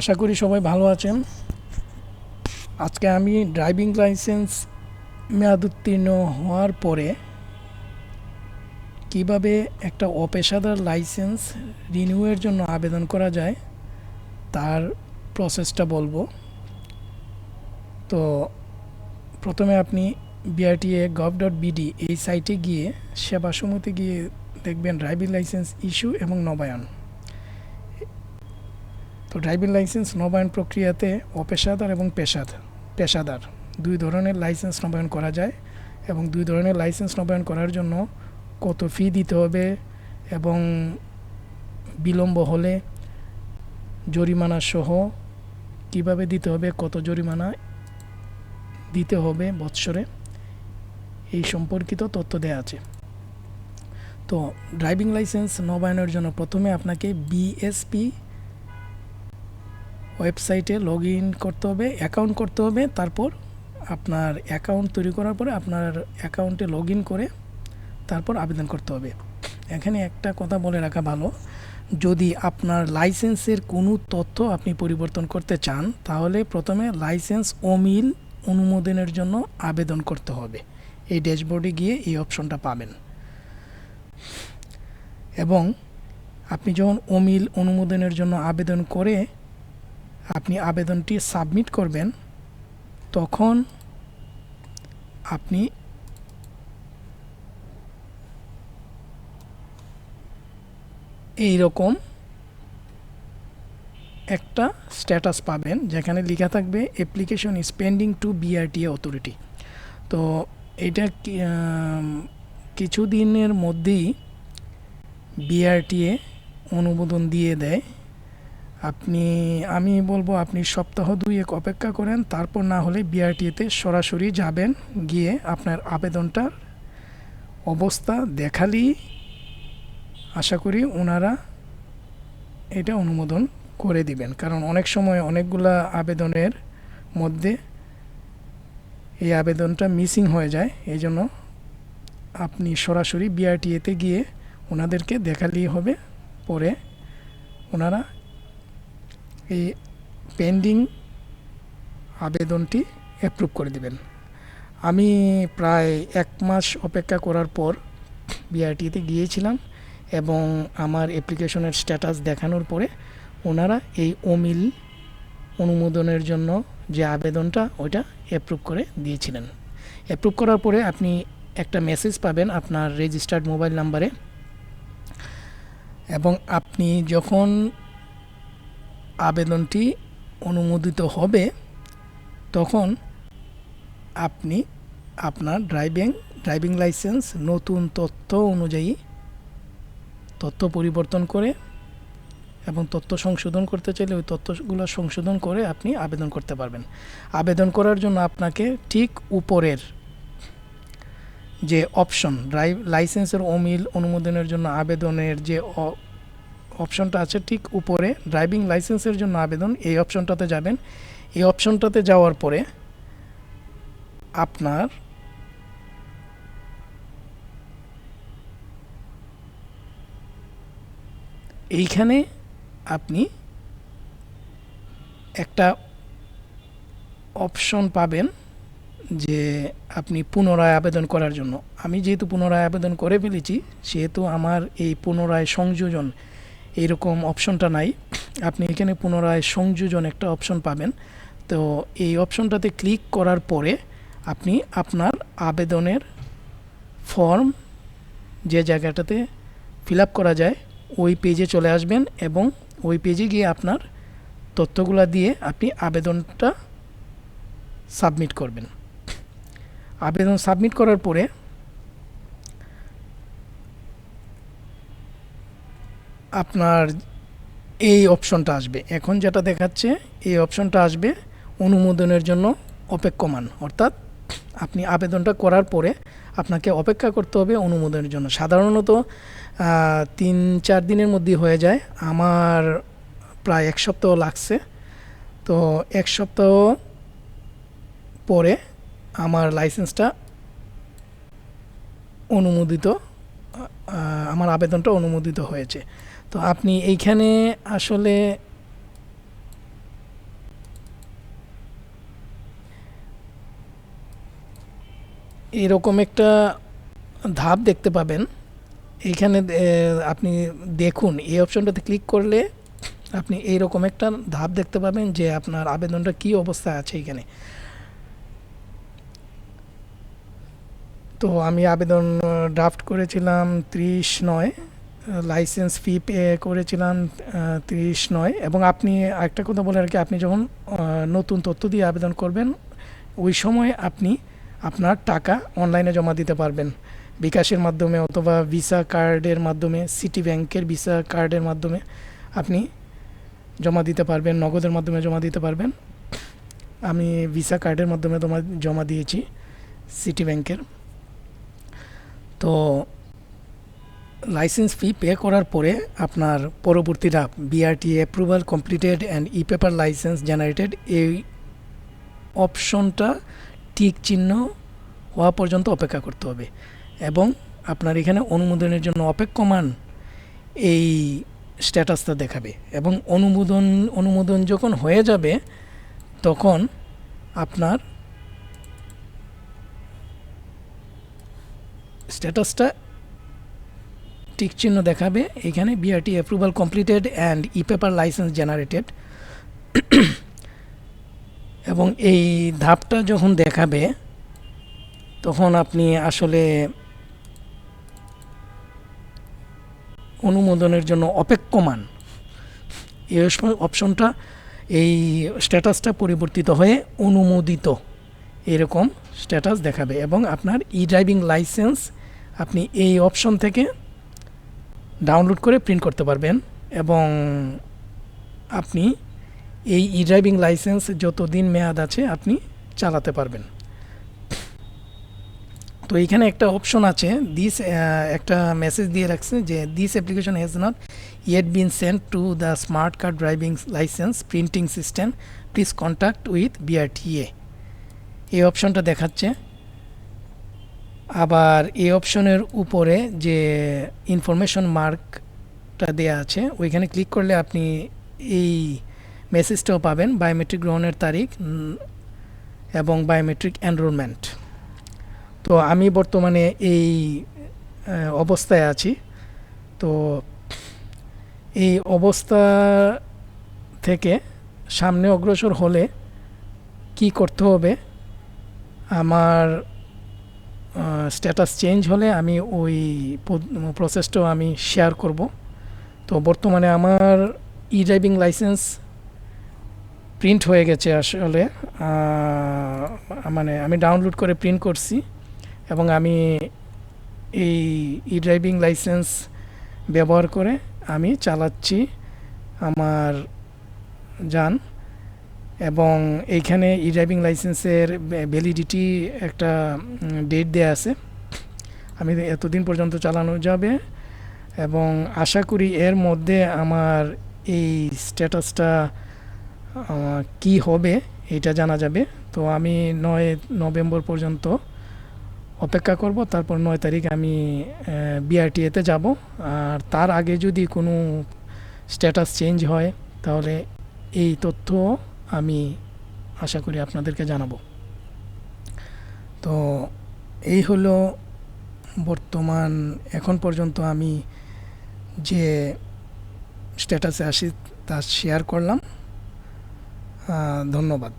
আশা করি সবাই ভালো আছেন। আজকে আমি ড্রাইভিং লাইসেন্স মেয়াদ উত্তীর্ণ হওয়ার পরে কীভাবে একটা অপেশাদার লাইসেন্স রিনিউয়ের জন্য আবেদন করা যায়, তার প্রসেসটা বলব। তো প্রথমে আপনি বিআরটিএ গভ ডট বিডি এই সাইটে গিয়ে সেবা সমূহতে গিয়ে দেখবেন ড্রাইভিং লাইসেন্স ইস্যু এবং নবায়ন। তো ড্রাইভিং লাইসেন্স নবায়ন প্রক্রিয়াতে অপেশাদার এবং পেশাদার পেশাদার। দুই ধরনের লাইসেন্স নবায়ন করা যায় এবং দুই ধরনের লাইসেন্স নবায়ন করার জন্য কত ফি দিতে হবে এবং বিলম্ব হলে জরিমানা সহ কীভাবে দিতে হবে, কত জরিমানা দিতে হবে বৎসরে, এই সম্পর্কিত তথ্য দেওয়া আছে। তো ড্রাইভিং লাইসেন্স নবায়নের জন্য প্রথমে আপনাকে বিএসপি ওয়েবসাইটে লগ ইন করতে হবে, অ্যাকাউন্ট করতে হবে, তারপর আপনার অ্যাকাউন্ট তৈরি করার পরে আপনার অ্যাকাউন্টে লগ ইন করে তারপর আবেদন করতে হবে। এখানে একটা কথা বলে রাখা ভালো, যদি আপনার লাইসেন্সের কোনো তথ্য আপনি পরিবর্তন করতে চান, তাহলে প্রথমে লাইসেন্স অমিল অনুমোদনের জন্য আবেদন করতে হবে। এই ড্যাশবোর্ডে গিয়ে এই অপশনটা পাবেন। এবং আপনি যখন অমিল অনুমোদনের জন্য আবেদন করে আপনি আবেদনটি সাবমিট করবেন, তখন আপনি এই রকম একটা স্ট্যাটাস পাবেন, যেখানে লেখা থাকবে application is pending to BRTA authority তো এটা কিছুদিনের মধ্যেই বিআরটিএ অনুমোদন দিয়ে দেয়। আপনি, আমি বলব আপনি সপ্তাহ দুই এক অপেক্ষা করেন, তারপর না হলে বিআরটিএতে সরাসরি যাবেন, গিয়ে আপনার আবেদনটার অবস্থা দেখালেই আশা করি ওনারা এটা অনুমোদন করে দিবেন। কারণ অনেক সময় অনেকগুলা আবেদনের মধ্যে এই আবেদনটা মিসিং হয়ে যায় এই জন্য আপনি সরাসরি বিআরটিএতে গিয়ে ওনাদেরকে দেখালেই হবে, পরে ওনারা এই পেন্ডিং আবেদনটি অ্যাপ্রুভ করে দিবেন। আমি প্রায় এক মাস অপেক্ষা করার পর বিআরটিতে গিয়েছিলাম এবং আমার অ্যাপ্লিকেশনের স্ট্যাটাস দেখানোর পরে ওনারা এই অমিল অনুমোদনের জন্য যে আবেদনটা, ওইটা অ্যাপ্রুভ করে দিয়েছিলেন। অ্যাপ্রুভ করার পরে আপনি একটা মেসেজ পাবেন আপনার রেজিস্টার্ড মোবাইল নাম্বারে এবং আপনি যখন আবেদনটি অনুমোদিত হবে, তখন আপনি আপনার ড্রাইভিং ড্রাইভিং লাইসেন্স, নতুন তথ্য অনুযায়ী তথ্য পরিবর্তন করে এবং তথ্য সংশোধন করতে চাইলে ওই তথ্যগুলো সংশোধন করে আপনি আবেদন করতে পারবেন। আবেদন করার জন্য আপনাকে ঠিক উপরের যে অপশন ড্রাইভ, লাইসেন্সের অমিল অনুমোদনের জন্য আবেদনের যে অপশনটা আছে ঠিক উপরে ড্রাইভিং লাইসেন্সের জন্য আবেদন, এই অপশনটাতে যাবেন। এই অপশনটাতে যাওয়ার পরে আপনার এইখানে আপনি একটা অপশন পাবেন যে আপনি পুনরায় আবেদন করার জন্য। আমি যেহেতু পুনরায় আবেদন করে ফেলেছি, সেহেতু আমার এই পুনরায় সংযোজন এইরকম অপশনটা নাই। আপনি এখানে পুনরায় সংযোজন একটা অপশন পাবেন। তো এই অপশনটাতে ক্লিক করার পরে আপনি আপনার আবেদনের ফর্ম যে জায়গাটাতে ফিল করা যায়, ওই পেজে চলে আসবেন এবং ওই পেজে গিয়ে আপনার তথ্যগুলো দিয়ে আপনি আবেদনটা সাবমিট করবেন। আবেদন সাবমিট করার পরে আপনার এই অপশনটা আসবে। এখন যেটা দেখাচ্ছে, এই অপশনটা আসবে অনুমোদনের জন্য অপেক্ষমান। অর্থাৎ আপনি আবেদনটা করার পরে আপনাকে অপেক্ষা করতে হবে অনুমোদনের জন্য। সাধারণত তিন, চার দিনের মধ্যে হয়ে যায়। আমার প্রায় এক সপ্তাহ লাগছে। তো এক সপ্তাহ পরে আমার লাইসেন্সটা অনুমোদিত আমার আবেদনটা অনুমোদিত হয়েছে। তো আপনি এইখানে আসলে এরকম একটা ধাপ দেখতে পাবেন। এইখানে আপনি দেখুন, এই অপশনটাতে ক্লিক করলে আপনি এইরকম একটা ধাপ দেখতে পাবেন যে আপনার আবেদনটা কি অবস্থায় আছে এখানে তো আমি আবেদন ড্রাফট করেছিলাম ত্রিশ নয়। লাইসেন্স ফি পে করেছিলাম তিরিশ নয়। এবং আপনি একটা কথা বলে রাখি, আপনি যখন নতুন তথ্য দিয়ে আবেদন করবেন, ওই সময় আপনি আপনার টাকা অনলাইনে জমা দিতে পারবেন। বিকাশের মাধ্যমে অথবা ভিসা কার্ডের মাধ্যমে, সিটি ব্যাংকের ভিসা কার্ডের মাধ্যমে আপনি জমা দিতে পারবেন, নগদের মাধ্যমে জমা দিতে পারবেন। আমি ভিসা কার্ডের মাধ্যমে জমা জমা দিয়েছি, সিটি ব্যাংকের। তো লাইসেন্স ফি পে করার পরে আপনার পরবর্তী ধাপ BRT approval completed and e paper licence generated এই অপশনটা টিক চিহ্ন হওয়া পর্যন্ত অপেক্ষা করতে হবে। এবং আপনার এখানে অনুমোদনের জন্য অপেক্ষমান এই স্ট্যাটাসটা দেখাবে। এবং অনুমোদন অনুমোদন যখন হয়ে যাবে, তখন আপনার স্ট্যাটাসটা টিক চিহ্ন দেখাবে। এখানে BRT approval completed and e paper licence generated এবং এই ধাপটা যখন দেখাবে, তখন আপনি আসলে অনুমোদনের জন্য অপেক্ষমান। এই অপশ- অপশনটা, এই স্ট্যাটাসটা পরিবর্তিত হয়ে অনুমোদিত। এরকম স্ট্যাটাস দেখাবে এবং আপনার ই ড্রাইভিং লাইসেন্স আপনি এই অপশন থেকে ডাউনলোড করে প্রিন্ট করতে পারবেন এবং আপনি এই ই ড্রাইভিং লাইসেন্স যতদিন মেয়াদ আছে আপনি চালাতে পারবেন। তো এখানে একটা অপশন আছে দিস একটা মেসেজ দিয়ে রাখছে যে this application has not yet been sent to the smart card driving licence printing system please contact with BRTA এই অপশনটা দেখাচ্ছে। আবার এই অপশনের উপরে যে ইনফরমেশন মার্কটা দেয়া আছে, ওইখানে ক্লিক করলে আপনি এই মেসেজটাও পাবেন বায়োমেট্রিক গ্রহণের তারিখ এবং বায়োমেট্রিক এনরোলমেন্ট তো আমি বর্তমানে এই অবস্থায় আছি। তো এই অবস্থা থেকে সামনে অগ্রসর হলে কি করতে হবে? আমার স্ট্যাটাস চেঞ্জ হলে আমি ওই প্রসেসটাও আমি শেয়ার করব। তো বর্তমানে আমার ই ড্রাইভিং লাইসেন্স প্রিন্ট হয়ে গেছে আসলে। মানে আমি ডাউনলোড করে প্রিন্ট করছি এবং আমি এই ই ড্রাইভিং লাইসেন্স ব্যবহার করে আমি চালাচ্ছি আমার যান। এবং এইখানে ই ড্রাইভিং লাইসেন্সের ভ্যালিডিটি একটা ডেট দেয়া আছে। আমি এতদিন পর্যন্ত চালানো যাবে এবং আশা করি এর মধ্যে আমার এই স্ট্যাটাসটা কি হবে এটা জানা যাবে। তো আমি নয় নভেম্বর পর্যন্ত অপেক্ষা করব, তারপর নয় তারিখ আমি বিআরটিএতে যাব। আর তার আগে যদি কোনো স্ট্যাটাস চেঞ্জ হয়, তাহলে এই তথ্য আমি আশা করি আপনাদেরকে জানাব। তো এই হলো বর্তমান, এখন পর্যন্ত আমি যে স্ট্যাটাসে আসি তা শেয়ার করলাম। ধন্যবাদ।